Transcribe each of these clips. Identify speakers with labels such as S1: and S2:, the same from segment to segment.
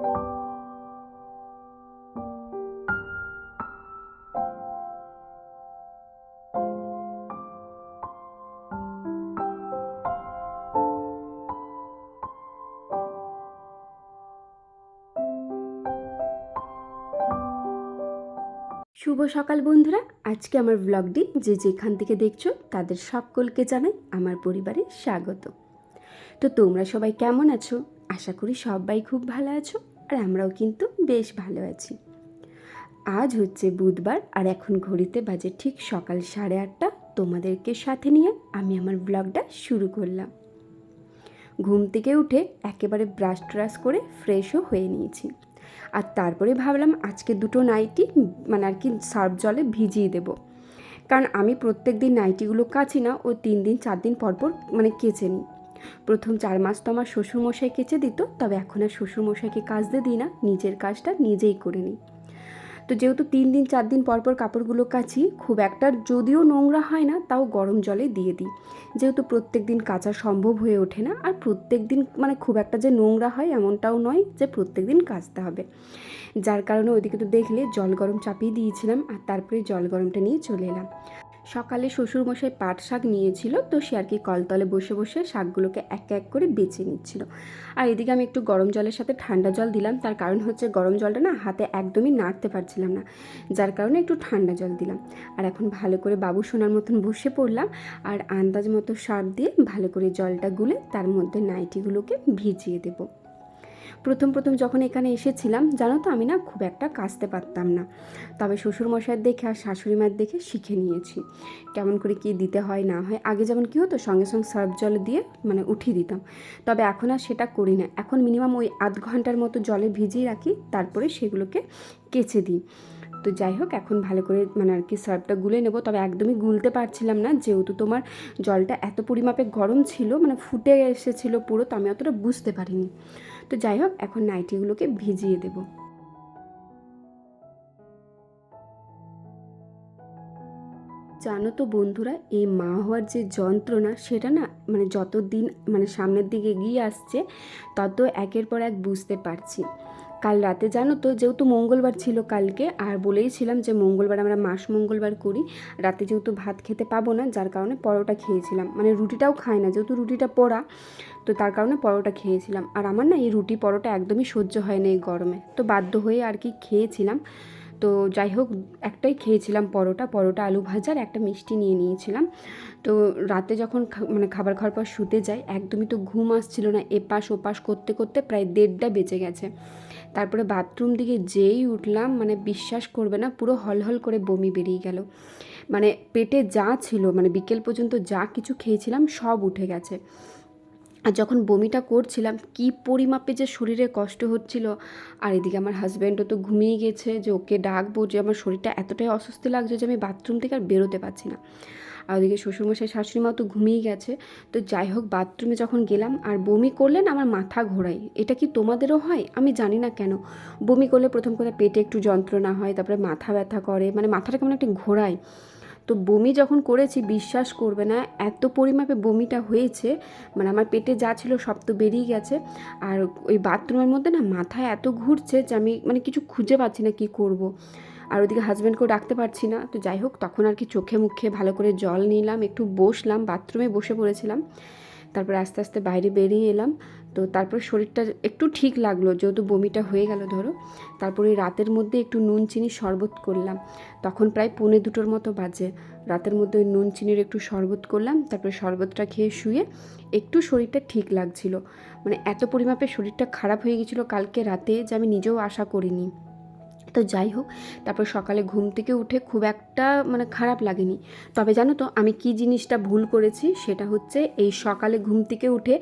S1: শুভ সকাল বন্ধুরা। আজকে আমার ব্লগটি যে যেখান থেকে দেখছ, তাদের সকলকে জানাই আমার পরিবারে স্বাগত। তো তোমরা সবাই কেমন আছো? আশা করি সবাই খুব ভালো আছো। আর আমরাও কিন্তু বেশ ভালো আছি। আজ হচ্ছে বুধবার আর এখন ঘড়িতে বাজে ঠিক সকাল সাড়ে আটটা। তোমাদেরকে সাথে নিয়ে আমি আমার ব্লগটা শুরু করলাম। ঘুম থেকে উঠে একেবারে ব্রাশ ট্রাশ করে ফ্রেশও হয়ে নিয়েছি। আর তারপরে ভাবলাম আজকে দুটো নাইটি মানে আর কি সার্ফ জলে ভিজিয়ে দেব। কারণ আমি প্রত্যেক দিন নাইটিগুলো কাছি না, ও তিন দিন, চার দিন পর পর মানে কেচে নিই। প্রথম চার মাস তো আমার শ্বশুরমশাই কেচে দিত, তবে এখন আর শ্বশুরমশাইকে কাচতে দিই না, নিজের কাজটা নিজেই করে নিই। তো যেহেতু তিন দিন, চার দিন পর পর কাপড়গুলো কাচি, খুব একটা যদিও নোংরা হয় না, তাও গরম জলে দিয়ে দিই। যেহেতু প্রত্যেক দিন কাচা সম্ভব হয়ে ওঠে না, আর প্রত্যেক দিন মানে খুব একটা যে নোংরা হয় এমনটাও নয় যে প্রত্যেক দিন কাচতে হবে। যার কারণে ওইদিকে তো দেখলে জল গরম চাপিয়ে দিয়েছিলাম, আর তারপরে জল গরমটা নিয়ে চলে এলাম। সকালে শ্বশুরমশাই পাট শাক নিয়েছিল, তো সে আর কি কলতলে বসে বসে শাকগুলোকে এক এক করে বেছে নিচ্ছিল। আর এদিকে আমি একটু গরম জলের সাথে ঠান্ডা জল দিলাম, তার কারণ হচ্ছে গরম জলটা না হাতে একদমই নাড়তে পারছিলাম না, যার কারণে একটু ঠান্ডা জল দিলাম। আর এখন ভালো করে বাবু সোনার মতন বসে পড়লাম, আর আন্দাজ মতো সার দিয়ে ভালো করে জলটা গুলে তার মধ্যে নাইটিগুলোকে ভিজিয়ে দেবো। প্রথম প্রথম যখন এখানে এসেছিলাম, জানো তো আমি না খুব একটা কাচতে পারতাম না। তবে শ্বশুরমশাইয়ের দেখে আর শাশুড়ি মায়ের দেখে শিখে নিয়েছি। কেমন করে কী দিতে হয়, না হয়। আগে যেমন কী হতো, সঙ্গে সঙ্গে সার্ফ জল দিয়ে মানে উঠিয়ে দিতাম। তবে এখন আর সেটা করি না। এখন মিনিমাম ওই আধ ঘণ্টার মতো জলে ভিজিয়ে রাখি, তারপরে সেগুলোকে কেচে দিই। তো যাই হোক, এখন ভালো করে মানে আর কি সার্ফটা গুলে নেব। তবে একদমই গুলতে পারছিলাম না, যেহেতু তোমার জলটা এত পরিমাপে গরম ছিল মানে ফুটে এসেছিল পুরো, তো আমি অতটা বুঝতে পারিনি। তো যাই হোক, এখন নাইটিগুলোকে ভিজিয়ে দেব। জানো তো বন্ধুরা, এই মা হওয়ার যে যন্ত্রণা, সেটা না মানে যত দিন মানে সামনের দিকে এগিয়ে আসছে, তত একের পর এক বুঝতে পারছি। কাল রাতে, জানো তো, যেহেতু মঙ্গলবার ছিল কালকে, আর বলেইছিলাম যে মঙ্গলবার আমরা মাস মঙ্গলবার করি, রাতে যেহেতু ভাত খেতে পাবো না, যার কারণে পরোটা খেয়েছিলাম। মানে রুটিটাও খাই না, যেহেতু রুটিটা পোড়া, তো তার কারণে পরোটা খেয়েছিলাম। আর আমার না এই রুটি পরোটা একদমই সহ্য হয় না এই গরমে। তো বাধ্য হয়ে আর কি খেয়েছিলাম। তো যাই হোক, একটাই খেয়েছিলাম পরোটা পরোটা আলু ভাজার, একটা মিষ্টি নিয়ে নিয়েছিলাম। তো রাতে যখন মানে খাবার খাওয়ার পর শুতে যাই, একদমই তো ঘুম আসছিল না, এপাশ ওপাশ করতে করতে প্রায় দেড়টা বেজে গেছে। তারপরে বাথরুম দিকে যেই উঠলাম মানে বিশ্বাস করবে না, পুরো হলহল করে বমি বেরিয়ে গেল। মানে পেটে যা ছিল মানে বিকেল পর্যন্ত যা কিছু খেয়েছিলাম সব উঠে গেছে। আর যখন বমিটা করছিলাম, কি পরিমাপে যে শরীরে কষ্ট হচ্ছিল। আর এদিকে আমার হাজব্যান্ডও তো ঘুমিয়ে গেছে যে ওকে ডাকবো যে আমার শরীরটা এতটাই অস্বস্তি লাগছে যে আমি বাথরুম থেকে আর বেরোতে পারছি না। আর ওদিকে শ্বশুরমশাই শাশুড়ি মা তো ঘুমিয়ে গেছে। তো যাই হোক, বাথরুমে যখন গেলাম, আর বমি করলেন আমার মাথা ঘোরাই এটা কি তোমাদেরও হয়? আমি জানি না কেন। বমি করলে প্রথম কথা পেটে একটু যন্ত্রণা হয়, তারপরে মাথা ব্যথা করে মানে মাথাটা কেমন একটা ঘোরায়। তো বমি যখন করেছি, বিশ্বাস করবে না, এত পরিমাপে বমিটা হয়েছে মানে আমার পেটে যা ছিল সব তো বেরিয়ে গেছে। আর ওই বাথরুমের মধ্যে না মাথায় এত ঘুরছে যে আমি মানে কিছু খুঁজে পাচ্ছি না কি করব। আর ওদিকে হাজব্যান্ডকেও ডাকতে পারছি না। তো যাই হোক, তখন আর কি চোখে মুখে ভালো করে জল নিলাম, একটু বসলাম বাথরুমে বসে পড়েছিলাম। তারপরে আস্তে আস্তে বাইরে বেরিয়ে এলাম। তো তারপর শরীরটা একটু ঠিক লাগল, যেহেতু বমিটা হয়ে গেল ধরো। তারপরে রাতের মধ্যে একটু নুন, চিনি শরবত করলাম। তখন প্রায় পৌনে দুটোর মতো বাজে। রাতের মধ্যে নুন, চিনির একটু শরবত করলাম, তারপরে শরবতটা খেয়ে শুয়ে একটু শরীরটা ঠিক লাগছিল। মানে এত পরিমাপে শরীরটা খারাপ হয়ে গেছিল কালকে রাতে যে আমি নিজেও আশা করিনি। তো যাই হোক, তারপর সকালে ঘুম থেকে উঠে খুব একটা মানে খারাপ লাগেনি। তবে জানো তো, আমি কি জিনিসটা ভুল করেছি সেটা হচ্ছে এই সকালে ঘুম থেকে উঠে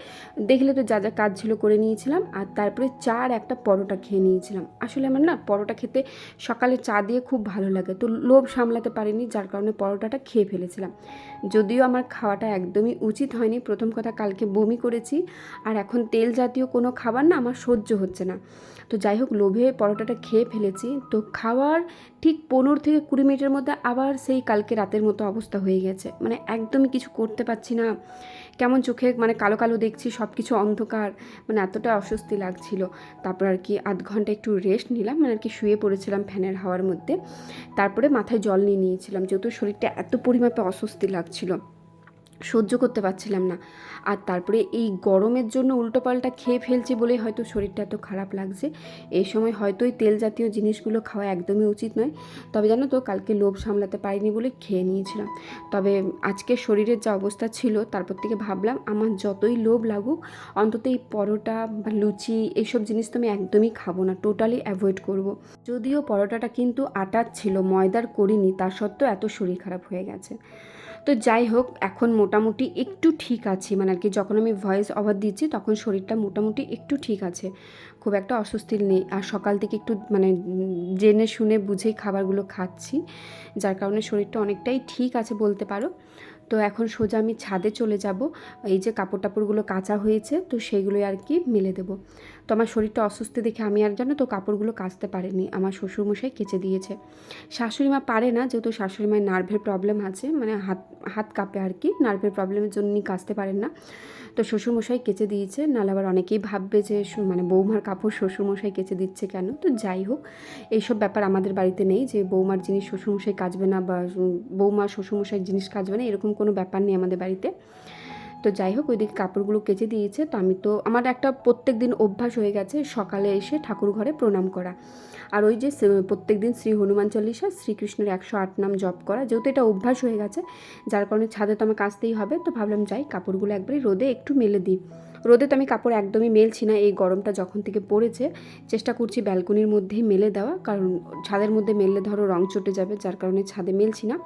S1: দেখলে তো যা যা কাজ ছিল করে নিয়েছিলাম আর তারপরে চা আর একটা পরোটা খেয়ে নিয়েছিলাম। আসলে আমার না পরোটা খেতে সকালে চা দিয়ে খুব ভালো লাগে, তো লোভ সামলাতে পারিনি যার কারণে পরোটাটা খেয়ে ফেলেছিলাম। যদিও আমার খাওয়াটা একদমই উচিত হয়নি, প্রথম কথা কালকে বমি করেছি আর এখন তেল জাতীয় কোনো খাবার না আমার সহ্য হচ্ছে না। তো যাই হোক, লোভে পরোটাটা খেয়ে ফেলেছি তো খাওয়ার ঠিক পনেরো থেকে কুড়ি মিনিটের মধ্যে আবার সেই কালকে রাতের মতো অবস্থা হয়ে গেছে। মানে একদমই কিছু করতে পারছি না। কেমন চোখে মানে কালো কালো দেখছি সব কিছু অন্ধকার। মানে এতটা অস্বস্তি লাগছিল। তারপর আর কি আধ ঘণ্টা একটু রেস্ট নিলাম। মানে আর কি শুয়ে পড়েছিলাম ফ্যানের হাওয়ার মধ্যে। তারপরে মাথায় জল নিয়ে নিয়েছিলাম, যেহেতু শরীরটা এত পরিমাপে অস্বস্তি লাগছিল। সহ্য করতে পারছিলাম না। আর তারপরে এই গরমের জন্য উল্টোপাল্টা খেয়ে ফেলছি বলে হয়তো শরীরটা এত খারাপ লাগছে। এই সময় হয়তো এই তেল জাতীয় জিনিসগুলো খাওয়া একদমই উচিত নয়। তবে জানো তো, কালকে লোভ সামলাতে পারিনি বলে খেয়ে নিয়েছিলাম। তবে আজকে শরীরের যা অবস্থা ছিল, তারপর থেকে ভাবলাম আমার যতই লোভ লাগুক, অন্তত এই পরোটা বা লুচি এইসব জিনিস তো আমি একদমই খাব না, টোটালি অ্যাভয়েড করব। যদিও পরোটাটা কিন্তু আটার ছিল, ময়দার করিনি তা সত্ত্বেও এত শরীর খারাপ হয়ে গেছে। তো যাই হোক, এখন মোটামুটি একটু ঠিক আছি। মানে আর কি যখন আমি ভয়েস ওভার দিচ্ছি, তখন শরীরটা মোটামুটি একটু ঠিক আছে। খুব একটা অস্বস্তির নেই। আর সকাল থেকে একটু মানে জেনে শুনে বুঝেই খাবারগুলো খাচ্ছি, যার কারণে শরীরটা অনেকটাই ঠিক আছে বলতে পারো। তো এখন সোজা আমি ছাদে চলে যাব। এই যে কাপড় টাপড়গুলো কাঁচা হয়েছে, তো সেইগুলোই আর কি মেলে দেবো। তো আমার শরীরটা অস্বস্তি দেখে আমি আর জানো তো কাপড়গুলো কাচতে পারিনি, আমার শ্বশুরমশাই কেচে দিয়েছে। শাশুড়ি মা পারে না, যেহেতু শাশুড়ি মায়ের নার্ভের প্রবলেম আছে মানে হাত হাত কাঁপে আর কি নার্ভের প্রবলেমের জন্যই কাচতে পারেন না। তো শ্বশুরমশাই কেচে দিয়েছে, নাহলে আবার অনেকেই ভাববে যে মানে বৌমার কাপড় শ্বশুরমশাই কেচে দিচ্ছে কেন? তো যাই হোক, এইসব ব্যাপার আমাদের বাড়িতে নেই যে বৌমার জিনিস শ্বশুরমশাই কাচবে না বা বৌমা শ্বশুরমশাই জিনিস কাচবে না, এরকম কোনো ব্যাপার নেই আমাদের বাড়িতে। তো যাই হোক, ওইদিকে কাপড়গুলো কেচে দিয়েছে। তো আমি তো, আমার একটা প্রত্যেক দিন অভ্যাস হয়ে গেছে সকালে এসে ঠাকুর ঘরে প্রণাম করা। আর ওই যে প্রত্যেক দিন শ্রী হনুমান চল্লিশা শ্রীকৃষ্ণের একশো আট নাম জপ করা, যেহেতু এটা অভ্যাস হয়ে গেছে, যার কারণে ছাদে তো আমার কাচতেই হবে। তো ভাবলাম যাই, কাপড়গুলো একবারই রোদে একটু মেলে দিই। রোদে তো আমি কাপড় একদমই মেলছি না, এই গরমটা যখন থেকে পড়েছে, চেষ্টা করছি ব্যালকনির মধ্যেই মেলে দেওয়া, কারণ ছাদের মধ্যে মেললে ধরো রং চটে যাবে, যার কারণে ছাদে মেলছি না।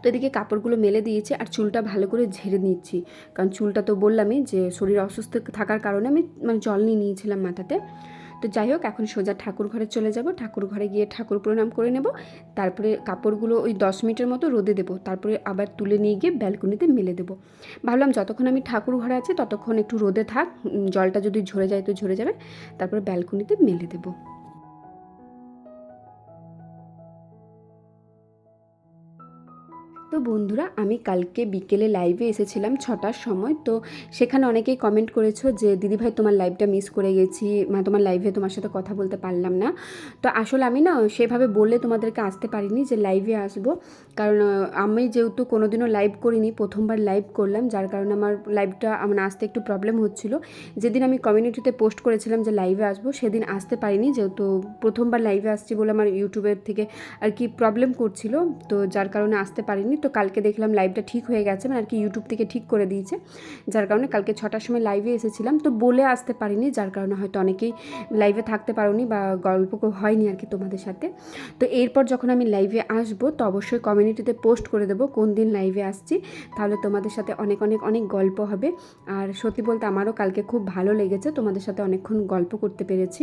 S1: তো এদিকে কাপড়গুলো মেলে দিয়েছি আর চুলটা ভালো করে ঝেড়ে নিচ্ছি। কারণ চুলটা তো বললামই যে শরীর অসুস্থ থাকার কারণে আমি মানে জল নিয়ে নিয়েছিলাম মাথাতে। তো যাই হোক, এখন সোজা ঠাকুর ঘরে চলে যাব। ঠাকুর ঘরে গিয়ে ঠাকুর প্রণাম করে নেব। তারপরে কাপড়গুলো ওই দশ মিনিটের মতো রোদে দেবো। তারপরে আবার তুলে নিয়ে গিয়ে ব্যালকনিতে মেলে দেবো। ভাবলাম যতক্ষণ আমি ঠাকুর ঘরে আছি ততক্ষণ একটু রোদে থাক জলটা যদি ঝরে যায় তো ঝরে যাবে। তারপরে ব্যালকনিতে মেলে দেবো। তো বন্ধুরা, আমি কালকে বিকেলে লাইভে এসেছিলাম ছটার সময়। তো সেখানে অনেকেই কমেন্ট করেছ যে দিদিভাই তোমার লাইভটা মিস করে গেছি মানে তোমার লাইভে তোমার সাথে কথা বলতে পারলাম না। তো আসলে আমি না সেভাবে বলে তোমাদেরকে আসতে পারিনি যে লাইভে আসব। কারণ আমি যেহেতু কোনোদিনও লাইভ করিনি, প্রথমবার লাইভ করলাম, যার কারণে আমার লাইভটা মানে আসতে একটু প্রবলেম হচ্ছিল। যেদিন আমি কমিউনিটিতে পোস্ট করেছিলাম যে লাইভে আসব, সেদিন আসতে পারিনি, যেহেতু প্রথমবার লাইভে আসছি বলে আমার ইউটিউবের থেকে আর কি প্রবলেম করছিল, তো যার কারণে আসতে পারিনি। তো কালকে দেখলাম লাইভটা ঠিক হয়ে গেছে মানে আর কি ইউটিউব থেকে ঠিক করে দিয়েছে, যার কারণে কালকে ছটার সময় লাইভে এসেছিলাম। তো বলে আসতে পারিনি, যার কারণে হয়তো অনেকেই লাইভে থাকতে পারোনি বা গল্প হয়নি আর কি তোমাদের সাথে। তো এরপর যখন আমি লাইভে আসব, তো অবশ্যই কমিউনিটিতে পোস্ট করে দেবো কোন দিন লাইভে আসছি। তাহলে তোমাদের সাথে অনেক অনেক অনেক গল্প হবে। আর সত্যি বলতে আমারও কালকে খুব ভালো লেগেছে। তোমাদের সাথে অনেকক্ষণ গল্প করতে পেরেছি।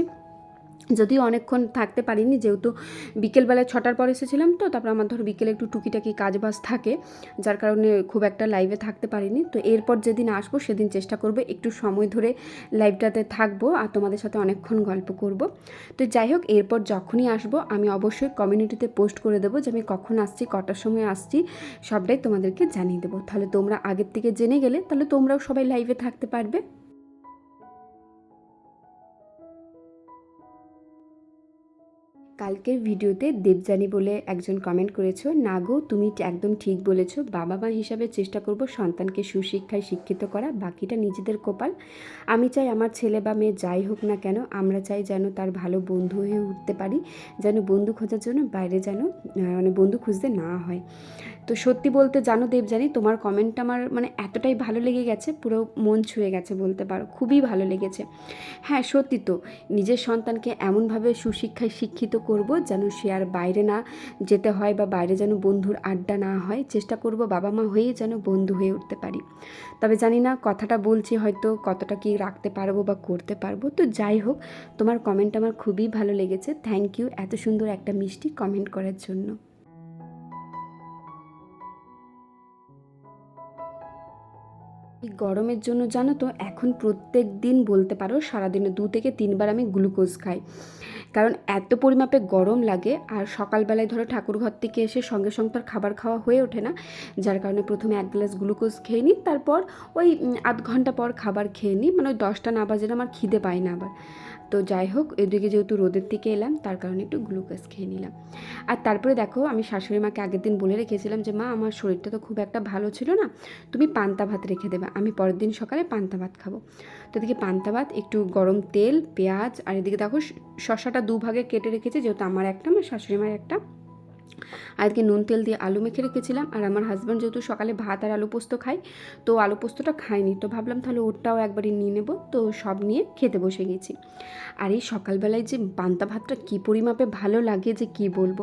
S1: যদিও অনেকক্ষণ থাকতে পারিনি, যেহেতু বিকেলবেলায় ছটার পর এসেছিলাম তো, তারপর আমার ধরো বিকেলে একটু টুকিটাকি কাজ বাজ থাকে, যার কারণে খুব একটা লাইভে থাকতে পারিনি। তো এরপর যেদিন আসব, সেদিন চেষ্টা করব একটু সময় ধরে লাইভটাতে থাকব আর তোমাদের সাথে অনেকক্ষণ গল্প করব। তো যাই হোক, এরপর যখনই আসব, আমি অবশ্যই কমিউনিটিতে পোস্ট করে দেবো যে আমি কখন আসছি, কটার সময় আসছি, সবটাই তোমাদেরকে জানিয়ে দেবো। তাহলে তোমরা আগের থেকে জেনে গেলে, তাহলে তোমরাও সবাই লাইভে থাকতে পারবে। কালকের ভিডিওতে দেবজানি বলে একজন কমেন্ট করেছ, না গো, তুমি একদম ঠিক বলেছ। বাবা মা হিসাবে চেষ্টা করব সন্তানকে সুশিক্ষায় শিক্ষিত করা, বাকিটা নিজেদের কপাল। আমি চাই আমার ছেলে বা মেয়ে যাই হোক না কেন, আমরা চাই যেন তার ভালো বন্ধু হয়ে উঠতে পারি, যেন বন্ধু খোঁজার জন্য বাইরে যেন মানে বন্ধু খুঁজতে না হয়। তো সত্যি বলতে জানো দেবজানি তোমার কমেন্টটা আমার মানে এতটাই ভালো লেগে গেছে, পুরো মন ছুঁয়ে গেছে বলতে পারো, খুবই ভালো লেগেছে। হ্যাঁ সত্যি তো, নিজের সন্তানকে এমনভাবে সুশিক্ষায় শিক্ষিত করব যেন সে আর বাইরে না যেতে হয় বা বাইরে যেন বন্ধুর আড্ডা না হয়, চেষ্টা করব বাবা মা হয়ে যেন বন্ধু হয়ে উঠতে পারি। তবে জানি না কথাটা বলছি হয়তো কতটা কি রাখতে পারব বা করতে পারব। তো যাই হোক, তোমার কমেন্ট আমার খুবই ভালো লেগেছে। থ্যাংক ইউ এত সুন্দর একটা মিষ্টি কমেন্ট করার জন্য। এই গরমের জন্য জানো তো, এখন প্রত্যেক দিন বলতে পারো সারাদিনে দু থেকে তিনবার আমি গ্লুকোজ খাই। কারণ এত পরিমাপে গরম লাগে আর সকালবেলায় ধরো ঠাকুরঘর থেকে এসে সঙ্গে সঙ্গে তার খাবার খাওয়া হয়ে ওঠে না। যার কারণে প্রথমে এক গ্লাস গ্লুকোজ খেয়ে নিই, তারপর ওই আধ ঘণ্টা পর খাবার খেয়ে নিই। মানে ওই দশটা না বাজে আমার খিদে পায় না আবার। তো যাই হোক, এদিকে যেহেতু রোদের থেকে এলাম, তার কারণে একটু গ্লুকোজ খেয়ে নিলাম। আর তারপরে দেখো, আমি শাশুড়ি মাকে আগের দিন বলে রেখেছিলাম যে, মা, আমার শরীরটা তো খুব একটা ভালো ছিল না, তুমি পান্তা ভাত রেখে দেবে, আমি পরের দিন সকালে পান্তা ভাত খাব। তো এদিকে পান্তা ভাত, একটু গরম তেল, পেঁয়াজ, আর এদিকে দেখো শশাটা দুভাগে কেটে রেখেছে, যেহেতু আমার একটা, আমার শাশুড়ি মায়ের একটা। এদিকে নুন তেল দিয়ে আলু মেখে রেখেছিলাম আর আমার হাজব্যান্ড যেহেতু সকালে ভাত আর আলু পোস্ত খায়, তো আলু পোস্তটা খায়নি। তো ভাবলাম তাহলে ওরটাও একবারই নিয়ে নেব। তো সব নিয়ে খেতে বসে গেছি। আর এই সকালবেলায় যে পান্তা ভাতটা কী পরিমাপে ভালো লাগে যে কি বলব?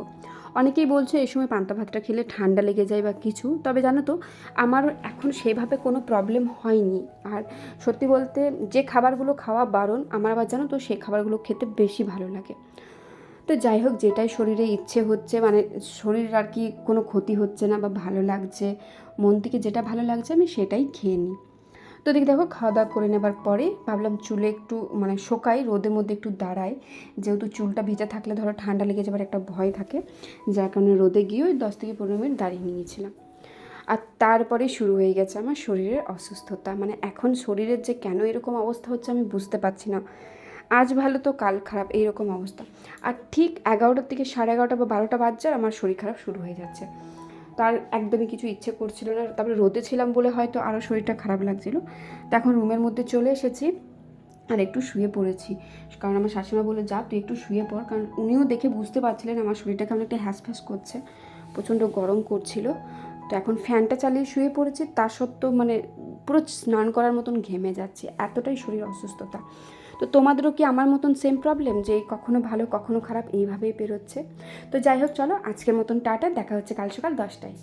S1: অনেকেই বলছে এই সময় পান্তা ভাতটা খেলে ঠান্ডা লেগে যায় বা কিছু, তবে জানো তো, আমার এখন সেভাবে কোনো প্রবলেম হয়নি। আর সত্যি বলতে যে খাবারগুলো খাওয়া বারণ, আমার আবার জানো তো সেই খাবারগুলো খেতে বেশি ভালো লাগে। তো যাই হোক, যেটাই শরীরে ইচ্ছে হচ্ছে মানে শরীর আর কি কোনো ক্ষতি হচ্ছে না বা ভালো লাগছে, মন থেকে যেটা ভালো লাগছে আমি সেটাই খেয়ে নিই। তো দেখি, দেখো, খাওয়া দাওয়া করে নেবার পরে ভাবলাম চুলে একটু মানে শোকাই, রোদের মধ্যে একটু দাঁড়াই। যেহেতু চুলটা ভেজা থাকলে ধরো ঠান্ডা লেগে যাবার একটা ভয় থাকে, যার কারণে রোদে গিয়ে ওই দশ থেকে পনেরো মিনিট দাঁড়িয়ে নিয়েছিলাম। আর তারপরে শুরু হয়ে গেছে আমার শরীরের অসুস্থতা। মানে এখন শরীরের যে কেন এরকম অবস্থা হচ্ছে আমি বুঝতে পারছি না। আজ ভালো তো কাল খারাপ, এইরকম অবস্থা। আর ঠিক এগারোটার থেকে সাড়ে এগারোটা বা বারোটা বাজছে আর আমার শরীর খারাপ শুরু হয়ে যাচ্ছে। তার একদমই কিছু ইচ্ছে করছিল না। তারপরে রোদে ছিলাম বলে হয়তো আরও শরীরটা খারাপ লাগছিল। তো এখন রুমের মধ্যে চলে এসেছি আর একটু শুয়ে পড়েছি। কারণ আমার শাশুড়া বলে যা, তুই একটু শুয়ে পড়। কারণ উনিও দেখে বুঝতে পারছিলেন আমার শরীরটা কেমন একটা হ্যাস ফ্যাস করছে। প্রচণ্ড গরম করছিল। তো এখন ফ্যানটা চালিয়ে শুয়ে পড়েছি। তা সত্ত্বেও মানে পুরো স্নান করার মতন ঘেমে যাচ্ছে। এতটাই শরীর অসুস্থতা। তো তোমাদেরও কি আমার মতন সেম প্রবলেম যে কখনো ভালো, কখনো খারাপ এইভাবেই পেরোচ্ছে তো যাই হোক, চলো আজকের মতন টাটা, দেখা হচ্ছে কাল সকাল দশটায়।